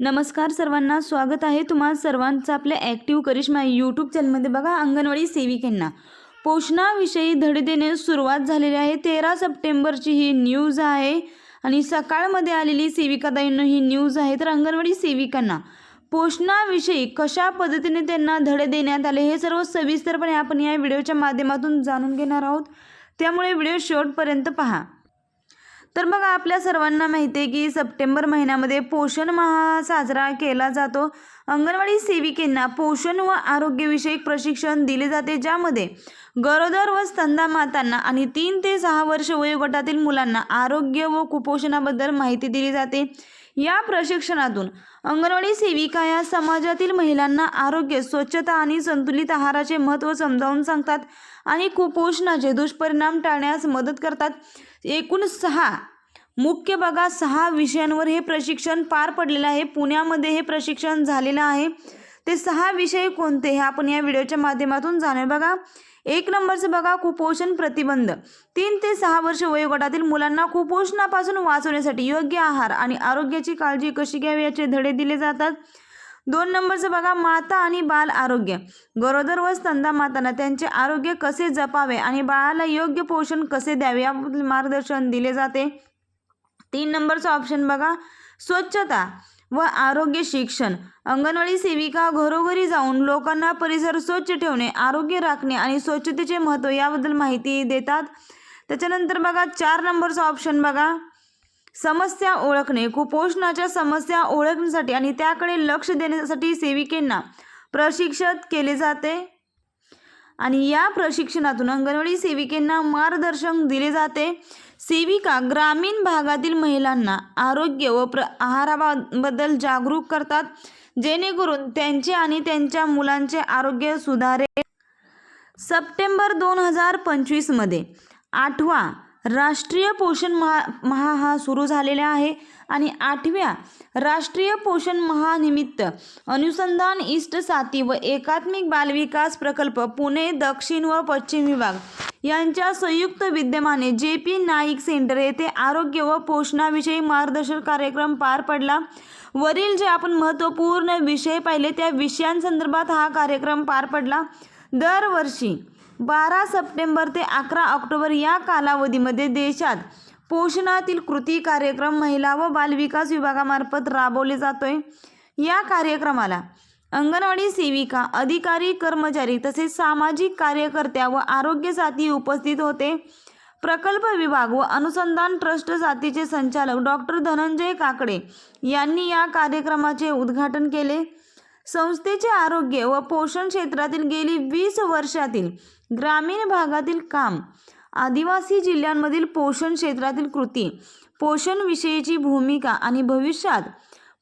नमस्कार सर्वांना स्वागत आहे तुम्हा सर्वांचं आपल्या ॲक्टिव्ह करिश्मा यूट्यूब चॅनलमध्ये बघा अंगणवाडी सेविकांना. पोषणाविषयी धडे देण्यास सुरुवात झालेली आहे. तेरा सप्टेंबरची ही न्यूज आहे आणि सकाळमध्ये आलेली सेविकाताईंनो ही न्यूज आहे. तर अंगणवाडी सेविकांना पोषणाविषयी कशा पद्धतीने त्यांना धडे देण्यात आले हे सर्व सविस्तरपणे आपण या व्हिडिओच्या माध्यमातून जाणून घेणार आहोत. त्यामुळे व्हिडिओ शेवटपर्यंत पहा. तर बघा आपल्या सर्वांना माहिती आहे की सप्टेंबर महिन्यामध्ये पोषण माह साजरा केला जातो. अंगणवाडी सेविकेंना पोषण व आरोग्यविषयक प्रशिक्षण दिले जाते ज्यामध्ये गरोदर व स्तंदा मातांना आणि तीन ते सहा वर्ष वयोगटातील मुलांना आरोग्य व कुपोषणाबद्दल माहिती दिली जाते. या प्रशिक्षणातून अंगणवाडी सेविका या समाजातील महिलांना आरोग्य स्वच्छता आणि संतुलित आहाराचे महत्त्व समजावून सांगतात आणि कुपोषणाचे दुष्परिणाम टाळण्यास मदत करतात. एकूण सहा मुख्य बघा सहा विषयांवर हे प्रशिक्षण पार पडलेलं आहे. पुण्यामध्ये हे प्रशिक्षण झालेलं आहे. ते सहा विषय कोणते हे आपण या व्हिडिओच्या माध्यमातून जाणूया बघा. एक नंबरचं बघा कुपोषण प्रतिबंध. तीन ते सहा वर्ष वयोगटातील मुलांना कुपोषणापासून वाचवण्यासाठी योग्य आहार आणि आरोग्याची काळजी कशी घ्यावी याचे धडे दिले जातात. दोन नंबरचं बघा माता आणि बाल आरोग्य. गरोदर व स्तंदा मातांना त्यांचे आरोग्य कसे जपावे आणि बाळाला योग्य पोषण कसे द्यावे याबद्दल मार्गदर्शन दिले जाते. तीन नंबरचं ऑप्शन बघा. स्वच्छता व आरोग्य शिक्षण. अंगणवाडी सेविका घरोघरी जाऊन लोकांना परिसर स्वच्छ ठेवणे आरोग्य राखणे आणि स्वच्छतेचे महत्त्व याबद्दल माहिती देतात. त्याच्यानंतर बघा चार नंबरचं ऑप्शन बघा. समस्या ओळखणे कुपोषणाच्या समस्या ओळखण्यासाठी आणि त्याकडे लक्ष देण्यासाठी सेविकेंना प्रशिक्षित केले जाते. आणि या प्रशिक्षणातून अंगणवाडी सेविकेंना मार्गदर्शन दिले जाते. सेविका ग्रामीण भागातील महिलांना आरोग्य व प्र आहाराबद्दल जागरूक करतात जेणेकरून त्यांचे आणि त्यांच्या मुलांचे आरोग्य सुधारेल. सप्टेंबर दोन हजार पंचवीसमध्ये आठवा राष्ट्रीय पोषण महा महा हा सुरू झालेला आहे. आणि आठव्या राष्ट्रीय पोषण महानिमित्त अनुसंधान इष्ट साथी व एकात्मिक बालविकास प्रकल्प पुणे दक्षिण व पश्चिम विभाग यांच्या संयुक्त विद्यमाने जे पी नाईक सेंटर येथे आरोग्य व पोषणाविषयी मार्गदर्शन कार्यक्रम पार पडला. वरील जे आपण महत्त्वपूर्ण विषय पाहिले त्या विषयांसंदर्भात हा कार्यक्रम पार पडला. दरवर्षी बारा सप्टेंबर ते अकरा ऑक्टोबर या कालावधीमध्ये देशात पोषणातील कृती कार्यक्रम महिला व बालविकास विभागामार्फत राबवले जातोय. या कार्यक्रमाला अंगणवाडी सेविका अधिकारी कर्मचारी तसेच सामाजिक कार्यकर्त्या व आरोग्य साथी उपस्थित होते. प्रकल्प विभाग व अनुसंधान ट्रस्ट साथीचे संचालक डॉक्टर धनंजय काकडे यांनी या कार्यक्रमाचे उद्घाटन केले. संस्थेचे आरोग्य व पोषण क्षेत्रातील गेली वीस वर्षातील ग्रामीण भागातील काम आदिवासी जिल्ह्यांमधील पोषण क्षेत्रातील कृती पोषणविषयीची भूमिका आणि भविष्यात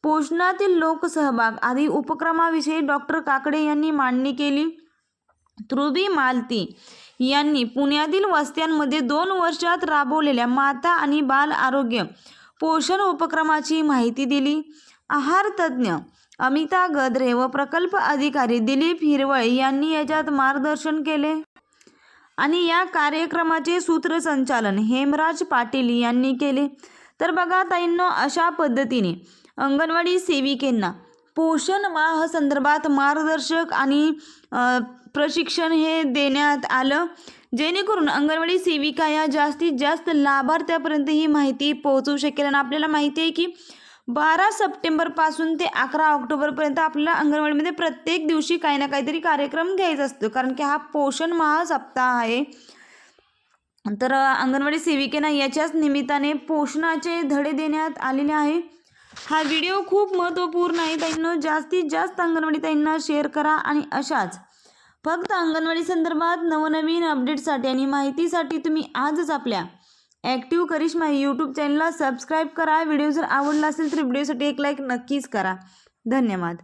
पोषणातील लोकसहभाग आदी उपक्रमाविषयी डॉक्टर काकडे यांनी मांडणी केली. त्रुबी मालती यांनी पुण्यातील वस्त्यांमध्ये दोन वर्षात राबवलेल्या माता आणि बाल आरोग्य पोषण उपक्रमाची माहिती दिली. आहार तज्ज्ञ अमिता गद्रे व प्रकल्प अधिकारी दिलीप हिरवळ यांनी याच्यात मार्गदर्शन केले. आणि या कार्यक्रमाचे सूत्रसंचालन हेमराज पाटील यांनी केले. तर बघा ताईंनो अशा पद्धतीने अंगणवाडी सेविकेंना पोषण माह संदर्भात मार्गदर्शक आणि प्रशिक्षण हे देण्यात आलं. जेणेकरून अंगणवाडी सेविका या जास्तीत जास्त लाभार्थ्यापर्यंत ही माहिती पोहोचवू शकेल. आणि आपल्याला माहिती आहे की बारा सप्टेंबरपासून ते अकरा ऑक्टोबरपर्यंत आपल्याला अंगणवाडीमध्ये प्रत्येक दिवशी काही ना काहीतरी कार्यक्रम घ्यायचा असतो. कारण की हा पोषण महा सप्ताह आहे. तर अंगणवाडी सेविकेना याच्याच निमित्ताने पोषणाचे धडे देण्यात आलेले आहे. हा व्हिडिओ खूप महत्त्वपूर्ण आहे. त्यांना जास्तीत जास्त अंगणवाडी ताईंना शेअर करा आणि अशाच फक्त अंगणवाडी संदर्भात नवनवीन अपडेटसाठी आणि माहितीसाठी तुम्ही आजच आपल्या ॲक्टिव्ह करिश्मा यूट्यूब चॅनलला सबस्क्राईब करा. व्हिडिओ जर आवडला असेल तर व्हिडिओसाठी एक लाईक नक्कीच करा. धन्यवाद.